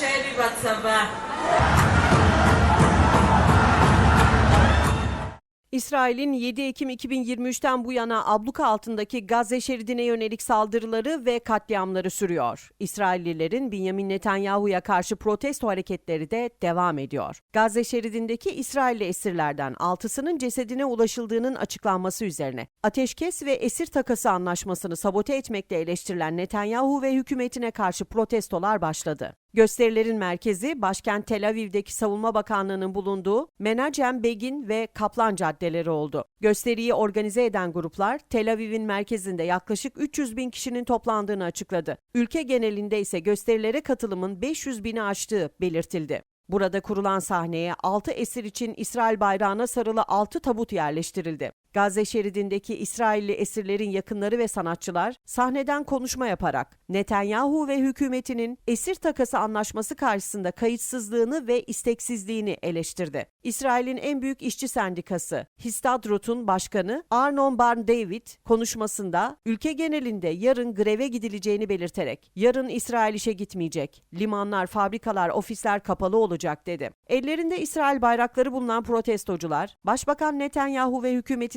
שלי בצבא. İsrail'in 7 Ekim 2023'ten bu yana abluka altındaki Gazze şeridine yönelik saldırıları ve katliamları sürüyor. İsraillilerin Benjamin Netanyahu'ya karşı protesto hareketleri de devam ediyor. Gazze şeridindeki İsrailli esirlerden 6'sının cesedine ulaşıldığının açıklanması üzerine ateşkes ve esir takası anlaşmasını sabote etmekle eleştirilen Netanyahu ve hükümetine karşı protestolar başladı. Gösterilerin merkezi başkent Tel Aviv'deki Savunma Bakanlığı'nın bulunduğu Menachem Begin ve Kaplan caddeleri oldu. Gösteriyi organize eden gruplar Tel Aviv'in merkezinde yaklaşık 300 bin kişinin toplandığını açıkladı. Ülke genelinde ise gösterilere katılımın 500 bini aştığı belirtildi. Burada kurulan sahneye 6 esir için İsrail bayrağına sarılı 6 tabut yerleştirildi. Gazze şeridindeki İsrailli esirlerin yakınları ve sanatçılar sahneden konuşma yaparak Netanyahu ve hükümetinin esir takası anlaşması karşısında kayıtsızlığını ve isteksizliğini eleştirdi. İsrail'in en büyük işçi sendikası Histadrut'un başkanı Arnon Barn David konuşmasında ülke genelinde yarın greve gidileceğini belirterek yarın İsrail işe gitmeyecek, limanlar, fabrikalar, ofisler kapalı olacak dedi. Ellerinde İsrail bayrakları bulunan protestocular, Başbakan Netanyahu ve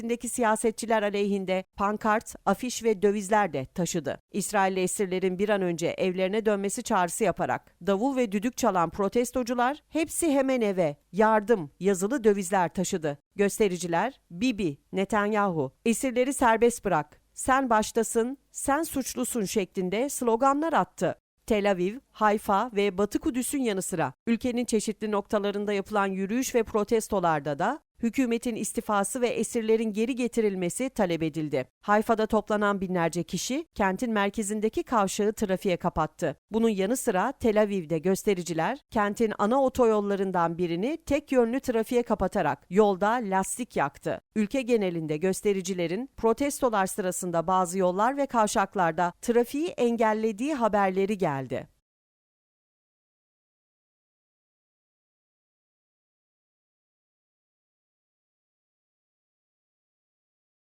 hükümetindeki siyasetçiler aleyhinde pankart, afiş ve dövizler de taşıdı. İsrailli esirlerin bir an önce evlerine dönmesi çağrısı yaparak davul ve düdük çalan protestocular hepsi hemen eve, yardım, yazılı dövizler taşıdı. Göstericiler, Bibi, Netanyahu, esirleri serbest bırak, sen baştasın, sen suçlusun şeklinde sloganlar attı. Tel Aviv, Hayfa ve Batı Kudüs'ün yanı sıra ülkenin çeşitli noktalarında yapılan yürüyüş ve protestolarda da hükümetin istifası ve esirlerin geri getirilmesi talep edildi. Hayfa'da toplanan binlerce kişi kentin merkezindeki kavşağı trafiğe kapattı. Bunun yanı sıra Tel Aviv'de göstericiler kentin ana otoyollarından birini tek yönlü trafiğe kapatarak yolda lastik yaktı. Ülke genelinde göstericilerin protestolar sırasında bazı yollar ve kavşaklarda trafiği engellediği haberleri geldi.